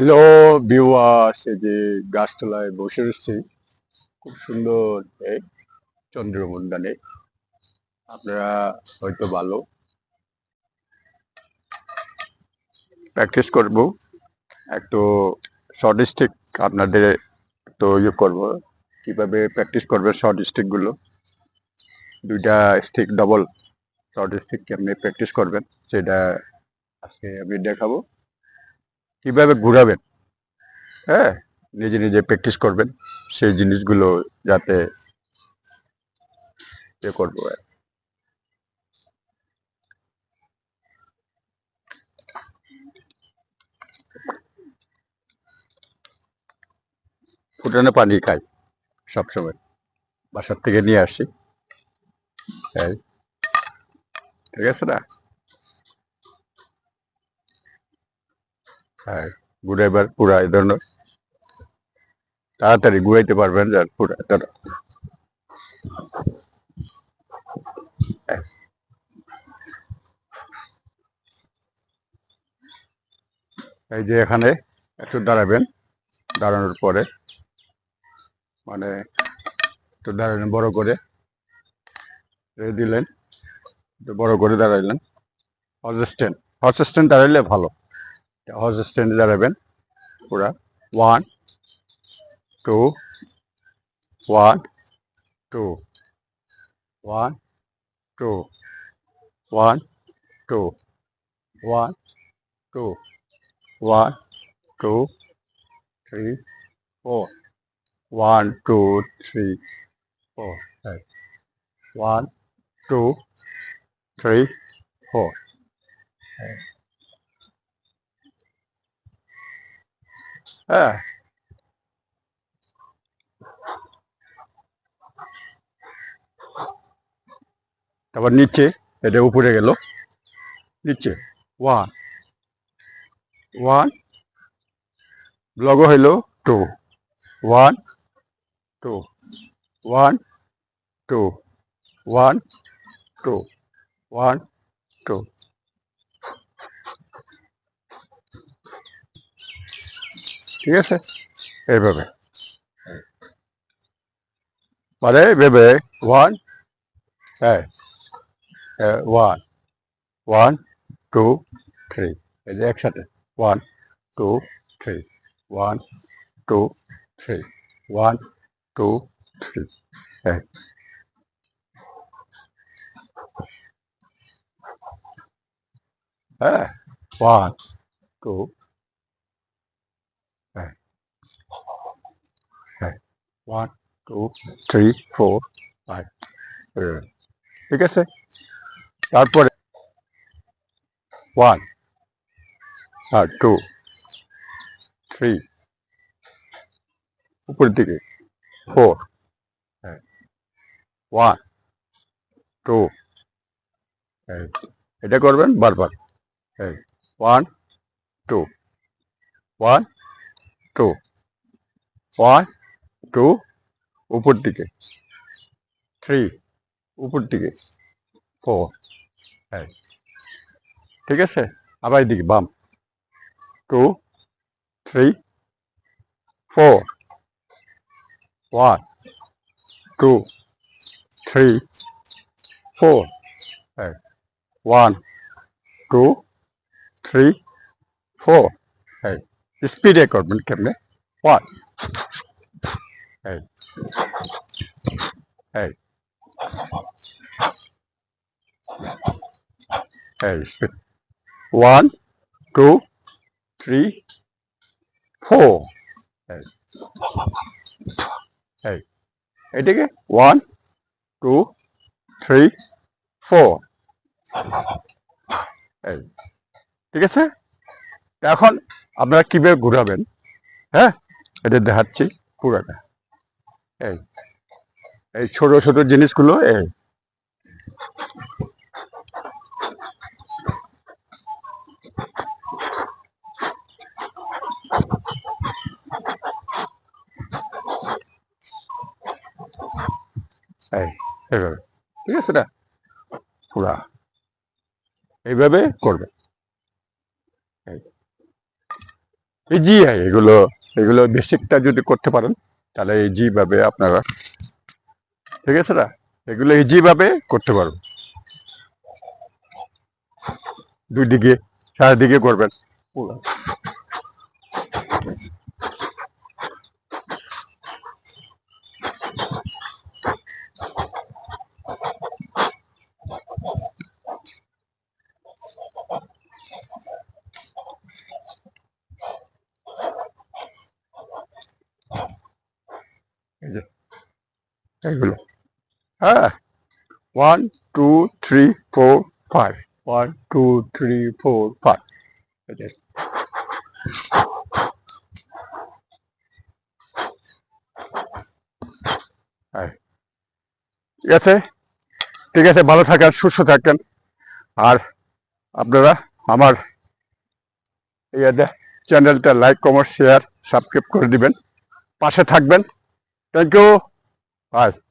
Hello বিওয়াস এই যে গাছতলায় বসে রয়েছি। খুব সুন্দর, এই চন্দ্রমুন্ডানে। আপনারা হয়তো ভালো প্র্যাকটিস করব। একটু শর্ট স্টিক আপনাদের তো ইয়ে করব। কীভাবে প্র্যাকটিস করবে শর্ট স্টিকগুলো দুইটা স্টিক ডবল শর্ট স্টিক কেমনি প্র্যাকটিস করবেন, সেটা আজকে আমি দেখাবো। কীভাবে ঘুরাবেন? হ্যাঁ নিজে নিজে প্র্যাকটিস করবেন। সেই জিনিসগুলো যাতে ইয়ে করব। ফুটানো পানি খাই সবসময়। বাসার থেকে নিয়ে আসি। ঠিক আছে না হ্যাঁ ঘুরাইবার পুরা এই ধরনের। তাড়াতাড়ি ঘুরাইতে পারবেন যার পুরা তারা এই যে এখানে একটু দাঁড়াবেন, দাঁড়ানোর পরে। মানে একটু দাঁড়ালেন, বড় করে। দিলেন বড় করে দাঁড়াইলেন হজ স্ট্যান্ড হজ স্ট্যান্ড দাঁড়াইলে ভালো। হজ স্ট্যান্ডে দাঁড়াবেন। পুরা one two one two one two one two one two one two three four one two three four one two three four হ্যাঁ। তারপর নিচে, এটা উপরে গেল। নিচে ওয়ান ওয়ান ব্লগ হইল two one two one two one two one two ঠিক আছে এইভাবে মানে ভেবে ওয়ান হ্যাঁ ওয়ান ওয়ান টু থ্রি এই যে একসাথে one two three one two three one two three হ্যাঁ হ্যাঁ ওয়ান টু হ্যাঁ হ্যাঁ one two three four five ঠিক আছে তারপরে ওয়ান আর টু থ্রি উপরের দিকে ফোর ওয়ান টু এটা করবেন বারবার one two one two one two উপর দিকে। থ্রি উপর দিকে। ফোর এই ঠিক আছে? আবার এদিকে, বাম। Two, three, four, one, two, three, four এই ওয়ান, টু, থ্রি, ফোর এই স্পিডে করবেন কেমনে? ওয়ান। এই এই এই ওয়ান টু থ্রি ফোর এই এই এদিকে ওয়ান টু থ্রি ফোর এই ঠিক আছে? এখন আপনারা কীভাবে ঘুরাবেন? হ্যাঁ? এটা দেখাচ্ছি পুরাটা। এই এই ছোট ছোট জিনিসগুলো, এই। এই ঠিক আছে না? পুরা। এইভাবে করবেন ইজি এগুলো এগুলো বেসিকটা যদি করতে পারেন। তাহলে এই ভাবে আপনারা, ঠিক আছে না? এগুলো এই ভাবে করতে পারবেন। দুই দিকে সারাদিকে করবেন। এইগুলো হ্যাঁ one two three four five one two three four five ঠিক আছে? ঠিক আছে, ভালো থাকেন, সুস্থ থাকেন। আর আপনারা আমার ইয়ে চ্যানেলটা লাইক কমেন্ট শেয়ার সাবস্ক্রাইব করে দিবেন। পাশে থাকবেন। Thank you Five